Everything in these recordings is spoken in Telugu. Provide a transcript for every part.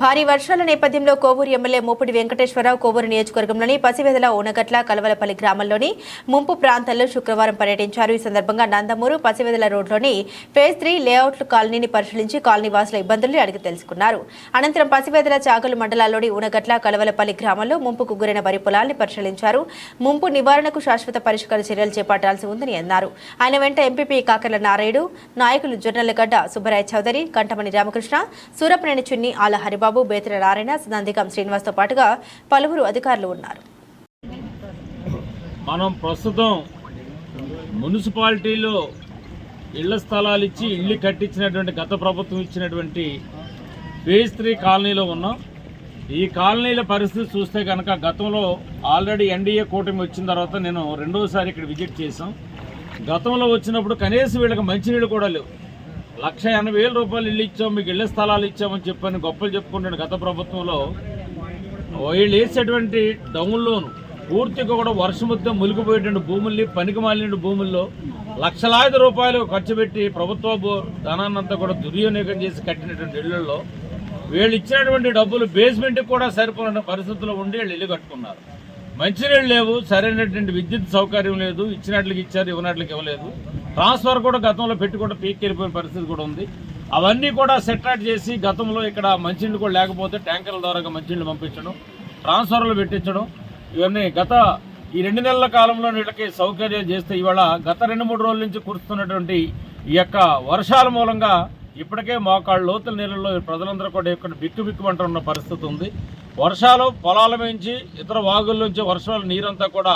భారీ వర్షాల నేపథ్యంలో కోవూరు ఎమ్మెల్యే మోపుడి వెంకటేశ్వరరావు కోవూరు నియోజకవర్గంలోని పసివెదల ఓనగట్ల కలవలపల్లి గ్రామంలోని ముంపు ప్రాంతాల్లో శుక్రవారం పర్యటించారు. ఈ సందర్భంగా నందమూరు పసివెదల రోడ్లోని ఫేజ్ త్రీ లేఅవుట్ కాలనీని పరిశీలించి కాలనీ వాసుల ఇబ్బందులు అడిగి తెలుసుకున్నారు. అనంతరం పసివెదల చాగలు మండలాల్లోని ఉనగట్ల కలవలపల్లి గ్రామంలో ముంపుకు గురైన వరి పొలాల్ని పరిశీలించారు. ముంపు నివారణకు శాశ్వత పరిష్కార చర్యలు చేపట్టాల్సి ఉందని అన్నారు. ఆయన వెంట ఎంపీపీ కాకర్ల నారాయుడు నాయకులు జొన్నలగడ్డ సుబ్బరాయ చౌదరి కంటమణి రామకృష్ణ సూరపనేని చున్ని ఆల హరిబాబు బేతిర నారాయణ నందిగం శ్రీనివాస్తో పాటుగా పలువురు అధికారులు ఉన్నారు. మనం ప్రస్తుతం మున్సిపాలిటీలో ఇళ్ళ స్థలాలు ఇచ్చి ఇల్లు కట్టించినటువంటి గత ప్రభుత్వం ఇచ్చినటువంటి ఫేజ్ త్రీ కాలనీలో ఉన్నాం. ఈ కాలనీల పరిస్థితి చూస్తే కనుక గతంలో ఆల్రెడీ ఎన్డీఏ కూటమి వచ్చిన తర్వాత నేను రెండోసారి ఇక్కడ విజిట్ చేశాం. గతంలో వచ్చినప్పుడు కనీసం వీళ్ళకి మంచినీళ్ళు కూడా లేవు. లక్ష ఎనభై వేల రూపాయలు ఇల్లు ఇచ్చాం మీకు ఇళ్ళ స్థలాలు ఇచ్చామని చెప్పని గొప్పలు చెప్పుకుంటున్న గత ప్రభుత్వంలో. వీళ్ళు వేసేటువంటి డౌన్లోను పూర్తిగా కూడా వర్షముద్ద మునిగిపోయేటువంటి భూముల్ని పనికి మాలిన భూముల్లో లక్షలాది రూపాయలు ఖర్చు పెట్టి ప్రభుత్వ ధనాన్నంతా కూడా దుర్వినియోగం చేసి కట్టినటువంటి ఇళ్ళలో వీళ్ళు ఇచ్చినటువంటి డబ్బులు బేస్మెంట్కి కూడా సరిపోయిన పరిస్థితుల్లో ఉండి వీళ్ళు ఇల్లు కట్టుకున్నారు. మంచినీళ్ళు లేవు సరైనటువంటి విద్యుత్ సౌకర్యం లేదు ఇచ్చినట్లకి ఇచ్చారు ఇవ్వనట్లకి ఇవ్వలేదు. ట్రాన్స్ఫర్ కూడా గతంలో పెట్టి కూడా పీక్కెళ్ళిపోయిన పరిస్థితి కూడా ఉంది. అవన్నీ కూడా సెట్రాట్ చేసి గతంలో ఇక్కడ మంచినీళ్ళు కూడా లేకపోతే ట్యాంకర్ల ద్వారా మంచినీళ్ళు పంపించడం ట్రాన్స్ఫర్లు పెట్టించడం ఇవన్నీ గత ఈ రెండు నెలల కాలంలో వీళ్ళకి సౌకర్యాలు చేస్తే ఇవాళ గత రెండు మూడు రోజుల నుంచి కురుస్తున్నటువంటి ఈ యొక్క వర్షాల మూలంగా ఇప్పటికే మోకాళ్ళ లోతుల నీళ్ళలో ప్రజలందరూ కూడా ఇక్కడ బిక్కు బిక్కుమంటున్న పరిస్థితి ఉంది. వర్షాలు పొలాల నుంచి ఇతర వాగుల నుంచి వర్షాల నీరంతా కూడా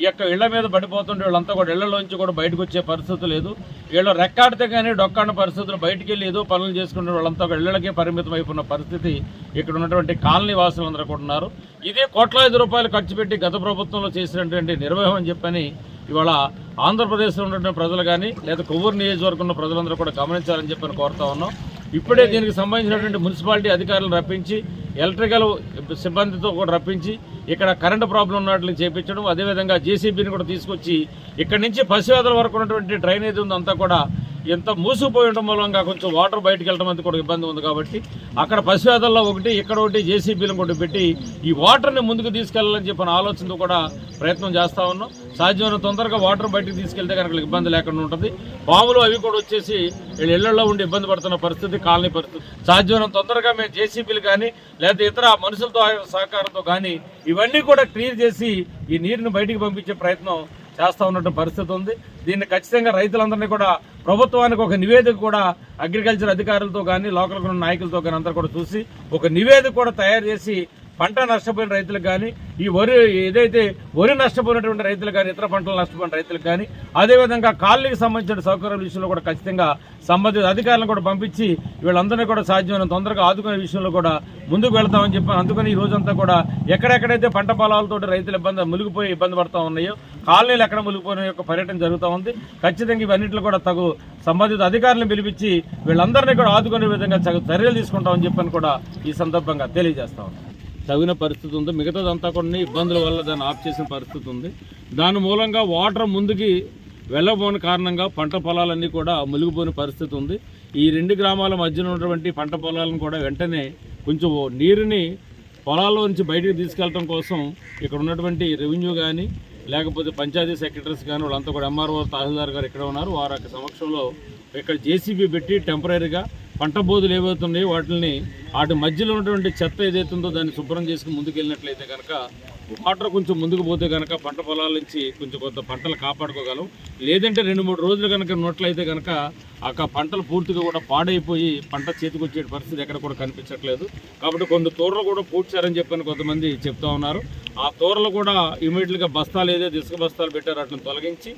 ఈ యొక్క ఇళ్ళ మీద పడిపోతుంటే వీళ్ళంతా కూడా ఇళ్ళలోంచి కూడా బయటకు వచ్చే పరిస్థితి లేదు. వీళ్ళు రెక్కాడితే కానీ డొక్కాడిన పరిస్థితులు బయటికి వెళ్ళి ఏదో పనులు చేసుకుంటే వాళ్ళంతా కూడా ఇళ్ళకే పరిమితం అయిపోయిన పరిస్థితి ఇక్కడ ఉన్నటువంటి కాలనీ వాసులందరూ కూడా ఉన్నారు. ఇదే కోట్లాది రూపాయలు ఖర్చు పెట్టి గత ప్రభుత్వంలో చేసినటువంటి నిర్వహం అని చెప్పని ఇవాళ ఆంధ్రప్రదేశ్లో ఉన్నటువంటి ప్రజలు కానీ లేదా కొవ్వూరు నియోజకవర్గం ఉన్న ప్రజలందరూ కూడా గమనించాలని చెప్పని కోరుతా ఉన్నాం. ఇప్పుడే దీనికి సంబంధించినటువంటి మున్సిపాలిటీ అధికారులను రప్పించి ఎలక్ట్రికల్ సిబ్బందితో కూడా రప్పించి ఇక్కడ కరెంటు ప్రాబ్లం ఉన్నట్లు చేపించడం అదేవిధంగా జేసీబీని కూడా తీసుకొచ్చి ఇక్కడ నుంచి పసివేదల వరకు ఉన్నటువంటి డ్రైనేజ్ ఉంది అంతా కూడా ఎంత మూసుకుపోయడం మూలంగా కొంచెం వాటర్ బయటకు వెళ్ళడం అనేది కూడా ఇబ్బంది ఉంది కాబట్టి అక్కడ పసివేదల్లో ఒకటి ఇక్కడ ఒకటి జేసీబీలను కూడా పెట్టి ఈ వాటర్ని ముందుకు తీసుకెళ్ళాలని చెప్పిన ఆలోచనతో కూడా ప్రయత్నం చేస్తా ఉన్నాం. సాధ్యమైన తొందరగా వాటర్ బయటకు తీసుకెళ్తే కనుక ఇబ్బంది లేకుండా ఉంటుంది. పాములు అవి కూడా వచ్చేసి వీళ్ళు ఇళ్ళలో ఉండి ఇబ్బంది పడుతున్న పరిస్థితి కాలనీ పరిస్థితి. సాధ్యమైన తొందరగా మేము జేసీబీలు కానీ లేదా ఇతర మనుషులతో సహకారంతో కానీ ఇవన్నీ కూడా క్లియర్ చేసి ఈ నీరుని బయటికి పంపించే ప్రయత్నం చేస్తూ ఉన్నట్టు పరిస్థితి ఉంది. దీన్ని ఖచ్చితంగా రైతులందరినీ కూడా ప్రభుత్వానికి ఒక నివేదిక కూడా అగ్రికల్చర్ అధికారులతో కానీ లోకల్ ఉన్న నాయకులతో కానీ అందరూ కూడా చూసి ఒక నివేదిక కూడా తయారు చేసి పంట నష్టపోయిన రైతులకు కానీ ఈ వరి ఏదైతే వరి నష్టపోయినటువంటి రైతులు కానీ ఇతర పంటలు నష్టపోయిన రైతులకు కానీ అదేవిధంగా కాలనీకి సంబంధించిన సౌకర్యాల విషయంలో కూడా ఖచ్చితంగా సంబంధిత అధికారులను కూడా పంపించి వీళ్ళందరినీ కూడా సాధ్యమైన తొందరగా ఆదుకునే విషయంలో కూడా ముందుకు వెళ్తామని చెప్పాను. అందుకని ఈ రోజంతా కూడా ఎక్కడెక్కడైతే పంట పొలాలతో రైతులు ఇబ్బంది మునిగిపోయి ఇబ్బంది పడుతూ ఉన్నాయో కాలనీలు ఎక్కడ మునిగిపోయిన యొక్క పర్యటన జరుగుతూ ఉంది. ఖచ్చితంగా ఇవన్నింటిలో కూడా తగు సంబంధిత అధికారులను పిలిపించి వీళ్ళందరినీ కూడా ఆదుకునే విధంగా తగు చర్యలు తీసుకుంటామని చెప్పని కూడా ఈ సందర్భంగా తెలియజేస్తా తగిన పరిస్థితి ఉంది. మిగతాదంతా కొన్ని ఇబ్బందుల వల్ల దాన్ని ఆఫ్ చేసిన పరిస్థితి ఉంది. దాని మూలంగా వాటర్ ముందుకి వెళ్ళబోని కారణంగా పంట పొలాలన్నీ కూడా మునిగిపోయిన పరిస్థితి ఉంది. ఈ రెండు గ్రామాల మధ్యన ఉన్నటువంటి పంట పొలాలను కూడా వెంటనే కొంచెం నీరుని పొలాల్లో నుంచి బయటకు తీసుకెళ్ళటం కోసం ఇక్కడ ఉన్నటువంటి రెవెన్యూ కానీ లేకపోతే పంచాయతీ సెక్రటరీస్ కానీ వాళ్ళంతా కూడా ఎంఆర్ఓ తహసీల్దార్ గారు ఇక్కడ ఉన్నారు. వారి యొక్క సమక్షంలో ఇక్కడ జేసీబీ పెట్టి టెంపరీగా పంట బోధులు ఏవైతున్నాయో వాటిని వాటి మధ్యలో ఉన్నటువంటి చెత్త ఏదైతే ఉందో దాన్ని శుభ్రం చేసుకుని ముందుకు వెళ్ళినట్లయితే కనుక వాటర్ కొంచెం ముందుకు పోతే కనుక పంట పొలాల నుంచి కొంచెం కొంత పంటలు కాపాడుకోగలం. లేదంటే రెండు మూడు రోజులు కనుక నోట్లయితే కనుక ఆ పంటలు పూర్తిగా కూడా పాడైపోయి పంట చేతికొచ్చే పరిస్థితి ఎక్కడ కూడా కనిపించట్లేదు. కాబట్టి కొన్ని తోటలు కూడా పూడ్చారని చెప్పని కొంతమంది చెప్తా ఉన్నారు. ఆ తోరలు కూడా ఇమీడియట్గా బస్తాలు ఏదైతే ఇసుక బస్తాలు పెట్టారు వాటిని తొలగించి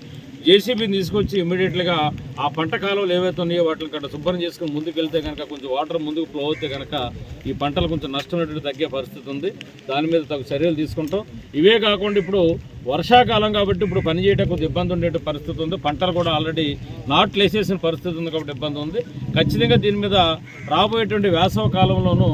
జేసీబీని తీసుకొచ్చి ఇమీడియట్గా ఆ పంట కాలువలు ఏవైతే ఉన్నాయో వాటిని కట్ట శుభ్రం చేసుకుని ముందుకు వెళ్తే కనుక కొంచెం వాటర్ ముందుకు ఫ్లో అవుతే కనుక ఈ పంటలు కొంచెం నష్టం తగ్గే పరిస్థితి ఉంది. దాని మీద తగు చర్యలు తీసుకుంటాం. ఇవే కాకుండా ఇప్పుడు వర్షాకాలం కాబట్టి ఇప్పుడు పని చేయడం కొద్దిగా ఇబ్బంది ఉండే పరిస్థితి ఉంది. పంటలు కూడా ఆల్రెడీ నాట్లు వేసేసిన పరిస్థితి ఉంది కాబట్టి ఇబ్బంది ఉంది. ఖచ్చితంగా దీని మీద రాబోయేటువంటి వేసవ కాలంలోనూ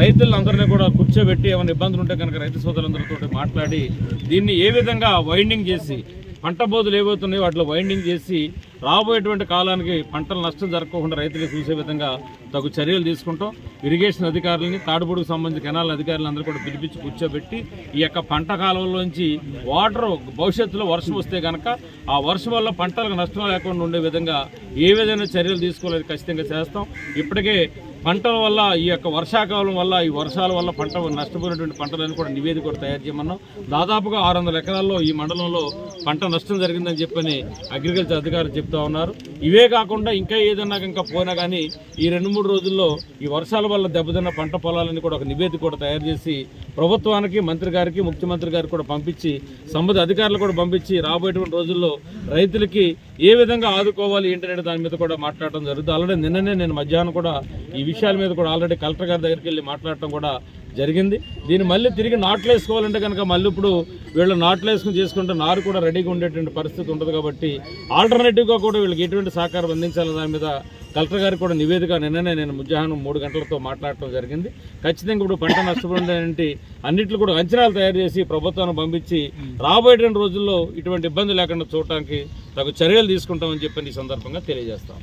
రైతులందరినీ కూడా కూర్చోబెట్టి ఏమైనా ఇబ్బందులు ఉంటే కనుక రైతు సోదరులందరితో మాట్లాడి దీన్ని ఏ విధంగా వైండింగ్ చేసి పంట బోధులు ఏవైతున్నాయో వాటిలో వైండింగ్ చేసి రాబోయేటువంటి కాలానికి పంటలు నష్టం జరగకుండా రైతులు చూసే విధంగా తగు చర్యలు తీసుకుంటాం ఇరిగేషన్ అధికారులని తాడుబుడుకు సంబంధించిన కెనాల్ అధికారులు అందరూ కూడా పిలిపించి కూర్చోబెట్టి ఈ యొక్క పంట కాలంలోంచి వాటర్ భవిష్యత్తులో వర్షం వస్తే కనుక ఆ వర్షం వల్ల పంటలకు నష్టం లేకుండా ఉండే విధంగా ఏ విధమైన చర్యలు తీసుకోలేదు ఖచ్చితంగా చేస్తాం. ఇప్పటికే పంటల వల్ల ఈ యొక్క వర్షాకాలం వల్ల ఈ వర్షాల వల్ల పంట నష్టపోయినటువంటి పంటలను కూడా నివేదిక కూడా తయారు చేయమన్నాం. దాదాపుగా ఆరు వందల ఎకరాల్లో ఈ మండలంలో పంట నష్టం జరిగిందని చెప్పని అగ్రికల్చర్ అధికారులు చెప్తా ఉన్నారు. ఇవే కాకుండా ఇంకా ఏదన్నా ఇంకా పోయినా కానీ ఈ రెండు మూడు రోజుల్లో ఈ వర్షాల వల్ల దెబ్బతిన్న పంట పొలాలని కూడా ఒక నివేదిక కూడా తయారు చేసి ప్రభుత్వానికి మంత్రి గారికి ముఖ్యమంత్రి గారికి కూడా పంపించి సంబంధిత అధికారులు కూడా పంపించి రాబోయేటువంటి రోజుల్లో రైతులకి ఏ విధంగా ఆదుకోవాలి ఏంటనే దాని మీద కూడా మాట్లాడటం జరుగుతుంది. ఆల్రెడీ నిన్ననే నేను మధ్యాహ్నం కూడా ఈ విషయాల మీద కూడా ఆల్రెడీ కలెక్టర్ గారి దగ్గరికి వెళ్ళి మాట్లాడటం కూడా జరిగింది. దీన్ని మళ్ళీ తిరిగి నాట్లు వేసుకోవాలంటే కనుక మళ్ళీ ఇప్పుడు వీళ్ళు నాట్లు వేసుకుని చేసుకుంటే నారు కూడా రెడీగా ఉండేటువంటి పరిస్థితి ఉంటుంది కాబట్టి ఆల్టర్నేటివ్గా కూడా వీళ్ళకి ఎటువంటి సహకారం అందించాలి దాని మీద కలెక్టర్ గారికి కూడా నివేదిక నిన్ననే నేను మధ్యాహ్నం మూడు గంటలతో మాట్లాడటం జరిగింది. ఖచ్చితంగా ఇప్పుడు పంట నష్టపోయిందంటే అన్నింటిలో కూడా అంచనాలు తయారు చేసి ప్రభుత్వాన్ని పంపించి రాబోయే రోజుల్లో ఇటువంటి ఇబ్బంది లేకుండా చూడటానికి తగు చర్యలు తీసుకుంటామని చెప్పని ఈ సందర్భంగా తెలియజేస్తాం.